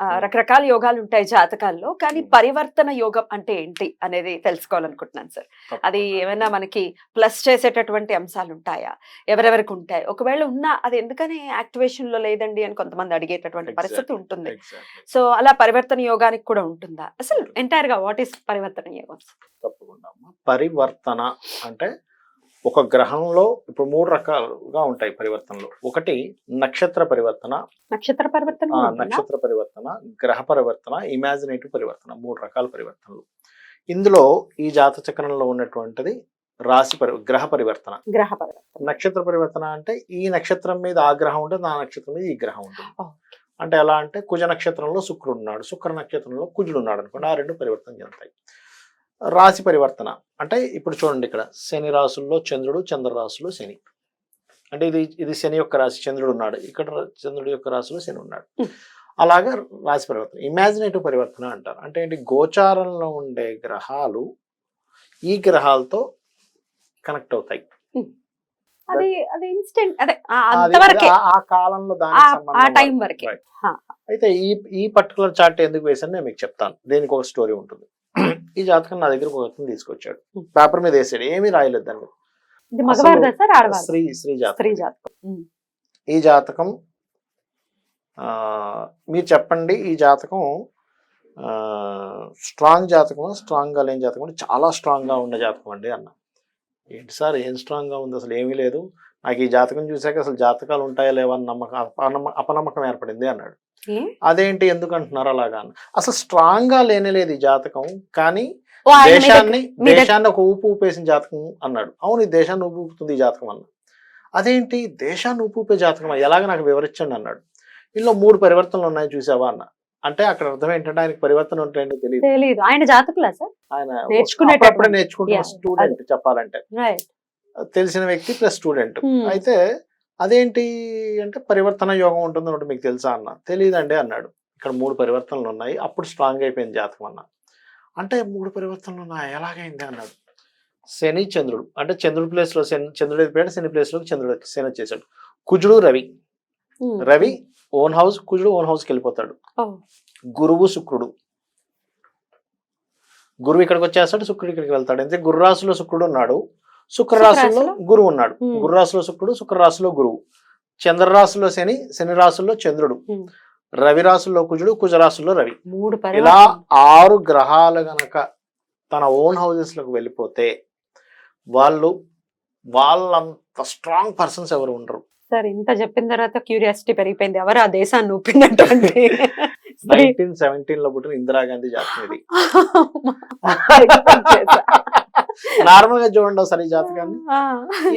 రకరకాల యోగాలు ఉంటాయి జాతకాల్లో కానీ Hmm. పరివర్తన యోగం అంటే ఏంటి అనేది తెలుసుకోవాలనుకుంటున్నాను సార్. అది ఏమైనా మనకి ప్లస్ చేసేటటువంటి అంశాలు ఉంటాయా? ఎవరెవరికి ఉంటాయి? ఒకవేళ ఉన్నా అది ఎందుకని యాక్టివేషన్లో లేదండి అని కొంతమంది అడిగేటటువంటి పరిస్థితి. ఉంటుంది. సో అలా పరివర్తన యోగానికి కూడా ఉంటుందా? అసలు ఎంటైర్గా వాట్ ఈస్ పరివర్తన యోగం తప్పకుండా. పరివర్తన అంటే ఒక గ్రహంలో ఇప్పుడు మూడు రకాలుగా ఉంటాయి పరివర్తనలు. ఒకటి నక్షత్ర పరివర్తన. నక్షత్ర పరివర్తన? నక్షత్ర పరివర్తన గ్రహ పరివర్తన ఇమాజినేటివ్ పరివర్తన మూడు రకాల పరివర్తనలు. ఇందులో ఈ జాత చక్రంలో ఉన్నటువంటిది రాశి పరి గ్రహ పరివర్తన. గ్రహ పరివర్తన. నక్షత్ర పరివర్తన అంటే ఈ నక్షత్రం మీద ఆ గ్రహం ఉంటుంది ఆ నక్షత్రం మీద ఈ గ్రహం ఉంటుంది. అంటే ఎలా అంటే కుజ నక్షత్రంలో శుక్రుడు ఉన్నాడు శుక్ర నక్షత్రంలో కుజుడు ఉన్నాడు అనుకోండి ఆ రెండు పరివర్తన చెందుతాయి రాశి పరివర్తన. అంటే ఇప్పుడు చూడండి ఇక్కడ. శని రాశుల్లో చంద్రుడు చంద్ర శని. అంటే ఇది ఇది శని యొక్క రాశి. చంద్రుడు ఉన్నాడు. ఇక్కడ చంద్రుడి యొక్క రాశిలో శని ఉన్నాడు. అలాగా రాశి పరివర్తన. ఇమాజినేటివ్ పరివర్తన అంటారు. అంటే ఏంటి? గోచారంలో ఉండే గ్రహాలు ఈ గ్రహాలతో కనెక్ట్ అవుతాయి. అది అది ఇన్స్టెంట్ అదే ఆ అంతవరకే కాలంలో ఆ- దానికి టైం వరకు. అయితే ఈ ఈ పర్టికులర్ చార్ట్ ఎందుకు వేసాను నేను మీకు చెప్తాను. దీనికి ఒక స్టోరీ ఉంటుంది. ఈ జాతకం నా దగ్గర ఒక తీసుకొచ్చాడు. పేపర్ మీద వేసాడు. ఏమీ రాయలేదు దాని మీద స్త్రీ స్త్రీ జాతకం. ఈ జాతకం ఆ, మీరు చెప్పండి ఈ జాతకం స్ట్రాంగ్ జాతకం స్ట్రాంగ్గా లేని జాతకం అంటే చాలా స్ట్రాంగ్గా ఉన్న జాతకం అండి అన్న. ఏంటి సార్? ఏం స్ట్రాంగ్గా ఉంది? అసలు ఏమీ లేదు. నాకు ఈ జాతకం చూసాక అసలు జాతకాలు ఉంటాయా లేవా నమ్మకం అపనమ్మ- అపనమ్మకం ఏర్పడింది అన్నాడు? అదేంటి ఎందుకు అంటున్నారు అలాగా అసలు స్ట్రాంగ్గా లేనే లేదు ఈ జాతకం కానీ దేశాన్ని దేశాన్ని ఒక ఊపు ఊపేసిన జాతకం అన్నాడు. అవును ఈ దేశాన్ని ఊపు ఊపుతుంది ఈ జాతకం అన్న. అదేంటి? దేశాన్ని ఊపు ఊపే జాతకం ఎలాగ నాకు వివరించండి అన్నాడు. ఇందులో మూడు పరివర్తనలు ఉన్నాయి చూసావా అన్న. అంటే అక్కడ అర్థం ఏంటంటే ఆయనకి పరివర్తన ఉంటాయంటే తెలియదు. ఆయన జాతకులా సార్? ఆయన నేర్చుకునేటప్పుడు. నేర్చుకుంటున్న స్టూడెంట్ చెప్పాలంటే. తెలిసిన వ్యక్తి ప్లస్ స్టూడెంట్. అయితే అదేంటి అంటే పరివర్తన యోగం ఉంటుంది ఒకటి మీకు తెలుసా అన్న? తెలియదండి అన్నాడు. ఇక్కడ మూడు పరివర్తనలు ఉన్నాయి. అప్పుడు స్ట్రాంగ్ అయిపోయింది జాతకం అన్న. అంటే మూడు పరివర్తనలు ఉన్నాయి. ఎలాగైంది అన్నాడు. శని చంద్రుడు. అంటే చంద్రుడి ప్లేస్లో శని చంద్రుడు అయిపోయాడు శని ప్లేస్లో చంద్రుడు శని వచ్చేసాడు. కుజుడు రవి. రవి ఓన్ హౌస్ కుజుడు ఓన్ హౌస్కి వెళ్ళిపోతాడు. గురువు శుక్రుడు. గురువు ఇక్కడికి వచ్చేస్తాడు శుక్రుడు ఇక్కడికి వెళ్తాడు. అంటే గురు రాశిలో శుక్రుడు ఉన్నాడు. శుక్ర రాశిలో శుక్రరాశిలో? గురువు ఉన్నాడు. Hmm. గురు రాశిలో శుక్రుడు శుక్ర రాశిలో గురువు. చంద్ర రాశిలో శని శని రాశిలో చంద్రుడు. రవి రాశిలో కుజుడు కుజ రాశిలో రవి. మూడు ఇలా ఆరు గ్రహాలు గనక తన ఓన్ హౌసెస్లకు వెళ్ళిపోతే వాళ్ళు వాళ్ళంత స్ట్రాంగ్ పర్సన్స్ ఎవరు ఉండరు. సార్ ఇంత చెప్పిన తర్వాత క్యూరియాసిటీ పెరిగిపోయింది. ఎవరు ఆ దేశాన్ని ఊపినటువంటి. నైన్టీన్ సెవెంటీన్లో పుట్టిన ఇందిరాగాంధీ ఇది. నార్మల్గా చూడండి ఒకసారి జాతకాన్ని.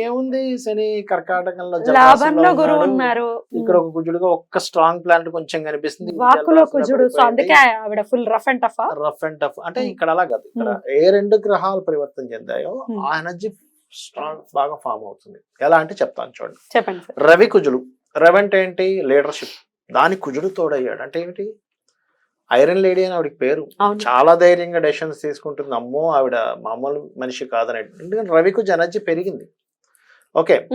ఏముంది శని కర్కాటకంలో లాభంలో గురువు. ఉన్నారు. ఇక్కడ ఒక కుజుడుగా ఒక్క స్ట్రాంగ్ ప్లానెట్ కొంచెం కనిపిస్తుంది. వాకులో కుజుడు సో అందుకే ఆవిడ full rough and tough. Rough and tough. అంటే. ఇక్కడ అలా కాదు. ఇక్కడ ఏ రెండు గ్రహాలు పరివర్తన చెందాయో. ఆ ఎనర్జీ స్ట్రాంగ్ బాగా ఫామ్ అవుతుంది. ఎలా అంటే చెప్తాను చూడండి. చెప్పండి రవి కుజుడు. రవి అంటే ఏంటి? లీడర్షిప్. దాని కుజుడు తోడయ్యాడు. అంటే ఏమిటి? ఐరన్ లేడీ అని ఆవిడకి పేరు. చాలా ధైర్యంగా డెసిషన్స్ తీసుకుంటుంది. అమ్మో ఆవిడ మామూలు మనిషి కాదని. ఎందుకంటే రవి కుజ ఎనర్జీ పెరిగింది. ఓకే.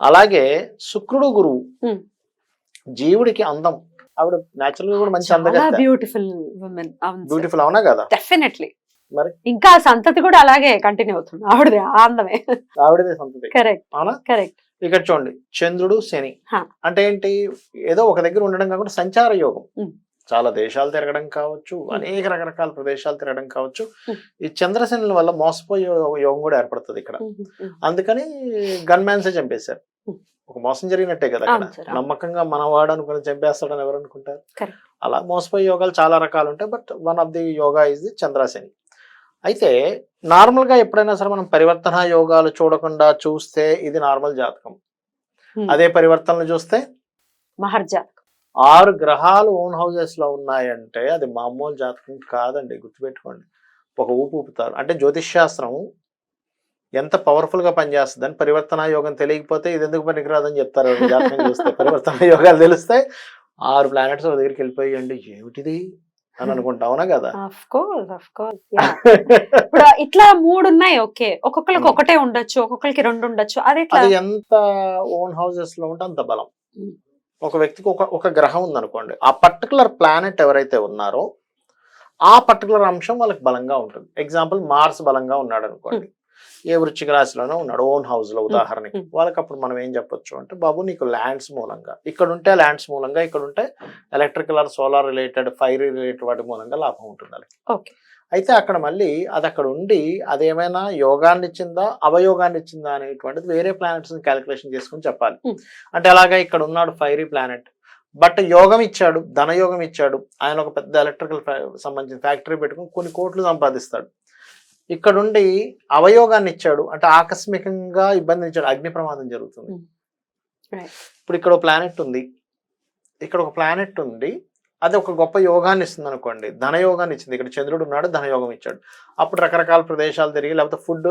అలాగే శుక్రుడు గురువు. జీవుడికి అందం. ఆవిడ న్యాచురల్గా కూడా మంచి అందగత్త బ్యూటిఫుల్ ఉమెన్ బ్యూటిఫుల్ అవునా కదా? డెఫినెట్లీ మరి? ఇంకా సంతతి కూడా అలాగే కంటిన్యూ అవుతుంది. ఆవిడది అందమే. ఆవిడదే సంతతి. కరెక్ట్ అవునా? కరెక్ట్ ఇక్కడ చూడండి. చంద్రుడు శని. అంటే ఏంటి? ఏదో ఒక దగ్గర ఉండడం కాకుండా సంచార యోగం. చాలా దేశాలు తిరగడం కావచ్చు అనేక రకరకాల ప్రదేశాలు తిరగడం కావచ్చు. ఈ చంద్రశనుల వల్ల మోసపోయే యోగ- కూడా ఏర్పడుతుంది ఇక్కడ. అందుకని గన్ మ్యాన్సే చంపేశారు. ఒక మోసం జరిగినట్టే కదా అక్కడ. అవును. నమ్మకంగా మనవాడు అనుకుని చంపేస్తాడని ఎవరు అనుకుంటారు. అలా మోసపోయే యోగాలు చాలా రకాలు ఉంటాయి but one of the yoga is the చంద్రశని అయితే నార్మల్గా ఎప్పుడైనా సరే మనం పరివర్తన యోగాలు చూడకుండా చూస్తే ఇది నార్మల్ జాతకం. అదే పరివర్తనలు చూస్తే? మహర్జా ఆరు గ్రహాలు ఓన్ హౌసెస్లో ఉన్నాయంటే అది మామూలు జాతకం కాదండి గుర్తుపెట్టుకోండి. ఒక ఊపు ఊపుతారు. అంటే జ్యోతిష్ శాస్త్రం ఎంత పవర్ఫుల్గా పనిచేస్తుందని పరివర్తన యోగం తెలియకపోతే ఇది ఎందుకు పనికిరాదని చెప్తారు. జాతకం చూస్తే పరివర్తన యోగాలు తెలిస్తే ఆరు ప్లానెట్స్ ఒక దగ్గరికి వెళ్ళిపోయండి. ఏమిటిది అని అనుకుంటా అవునా కదా? ఇప్పుడు ఇట్లా మూడు ఉన్నాయి ఓకే. ఒక్కొక్కరికి Hmm. ఒకటే ఉండొచ్చు ఒక్కొక్కరికి రెండు ఉండొచ్చు. అది ఎంత ఓన్ హౌసెస్లో ఉంటే అంత బలం. Hmm. ఒక వ్యక్తికి ఒక ఒక గ్రహం ఉందనుకోండి ఆ పర్టికులర్ ప్లానెట్ ఎవరైతే ఉన్నారో ఆ పర్టికులర్ అంశం వాళ్ళకి బలంగా ఉంటుంది. ఎగ్జాంపుల్ మార్స్ బలంగా ఉన్నాడు అనుకోండి ఏ వృశ్చిక రాశిలోనో ఉన్నాడు. ఓన్ హౌస్లో ఉదాహరణకి. వాళ్ళకి అప్పుడు మనం ఏం చెప్పొచ్చు అంటే బాబు నీకు ల్యాండ్స్ మూలంగా ఇక్కడ ఉంటే ల్యాండ్స్ మూలంగా ఇక్కడ ఉంటే electrical or solar related fire related వాటి మూలంగా లాభం ఉంటుంది వాళ్ళకి అయితే అక్కడ మళ్ళీ అది అక్కడ ఉండి అదేమైనా యోగాన్ని ఇచ్చిందా అవయోగాన్ని ఇచ్చిందా అనేటువంటిది వేరే ప్లానెట్స్ క్యాలిక్యులేషన్ చేసుకుని చెప్పాలి. అంటే అలాగా ఇక్కడ ఉన్నాడు ఫైరీ ప్లానెట్ బట్ యోగం ఇచ్చాడు ధనయోగం ఇచ్చాడు. ఆయన ఒక పెద్ద ఎలక్ట్రికల్ సంబంధించిన ఫ్యాక్టరీ పెట్టుకుని కొన్ని కోట్లు సంపాదిస్తాడు. ఇక్కడ ఉండి అవయోగాన్ని ఇచ్చాడు అంటే ఆకస్మికంగా ఇబ్బంది ఇచ్చాడు అగ్ని ప్రమాదం జరుగుతుంది. Hmm. ఇప్పుడు ఇక్కడ ఒక ప్లానెట్ ఉంది. ఇక్కడ ఒక ప్లానెట్ ఉంది. అది ఒక గొప్ప యోగాన్ని ఇస్తుంది అనుకోండి. ధనయోగాన్ని ఇచ్చింది ఇక్కడ చంద్రుడు ఉన్నాడు ధనయోగం ఇచ్చాడు. అప్పుడు రకరకాల ప్రదేశాలు తిరిగి లేకపోతే ఫుడ్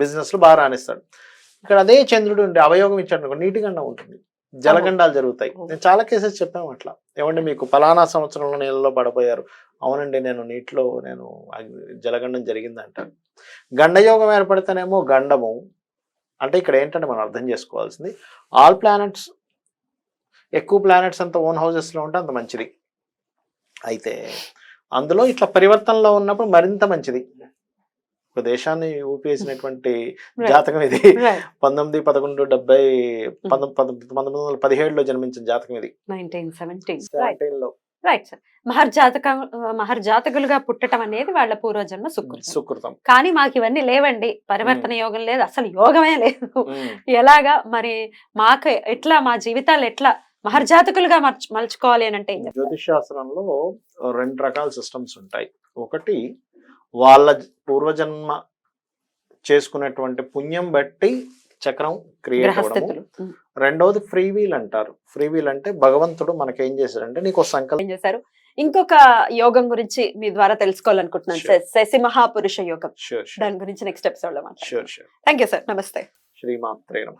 బిజినెస్లో బాగా రాణిస్తాడు. ఇక్కడ అదే చంద్రుడు ఉండి అవయోగం ఇచ్చాడు అనుకో నీటి గండం ఉంటుంది. జలగండాలు జరుగుతాయి. నేను చాలా కేసెస్ చెప్పాము అట్లా. ఏమంటే మీకు పలానా సంవత్సరంలో నీళ్ళలో పడపోయారు అవునండి నేను నీటిలో నేను జలగండం జరిగింది అంటాను గండయోగం ఏర్పడితేనేమో గండము. అంటే ఇక్కడ ఏంటంటే మనం అర్థం చేసుకోవాల్సింది. ఆల్ ప్లానెట్స్ ఎక్కువ ప్లానెట్స్ అంత ఓన్ హౌసెస్లో ఉంటే అంత మంచిది. అయితే అందులో ఇట్లా పరివర్తనలో ఉన్నప్పుడు మరింత మంచిది. ఒక దేశాన్ని ఊపేసినటువంటి. జాతకం ఇది. పంతొమ్మిది పదకొండు డెబ్బై పంతొమ్మిది పంతొమ్మిది వందల పదిహేడులో జన్మించిన జాతకం ఇది. నైన్టీన్ సెవెంటీన్ రైట్ 17 లో. రైట్ సార్ మహర్జాతక మహర్జాతకులుగా పుట్టడం అనేది వాళ్ళ పూర్వజన్మ సుకృతం. సుకృతం. కానీ మాకు ఇవన్నీ లేవండి. పరివర్తన యోగం లేదు. అసలు యోగమే లేదు. ఎలాగా మరి మాకు ఎట్లా మా జీవితాలు ఎట్లా మహర్జాతకులుగా మలుచుకోవాలి అని అంటే? జ్యోతిష్ శాస్త్రంలో రెండు రకాల సిస్టమ్స్ ఉంటాయి. ఒకటి వాళ్ళ పూర్వజన్మ చేసుకున్నటువంటి పుణ్యం బట్టి చక్రం క్రియేట్. రెండవది ఫ్రీ వీల్ అంటారు. ఫ్రీ వీల్ అంటే భగవంతుడు మనకేం చేశాడంటే నీకు సంకల్పం చేశారు? ఇంకొక యోగం గురించి మీ ద్వారా తెలుసుకోవాలనుకుంటున్నాను. శశి మహాపురుష యోగం. దాని గురించి నెక్స్ట్ ఎపిసోడ్లో థ్యాంక్ యూ సార్ నమస్తే. శ్రీమాత్రే నమ.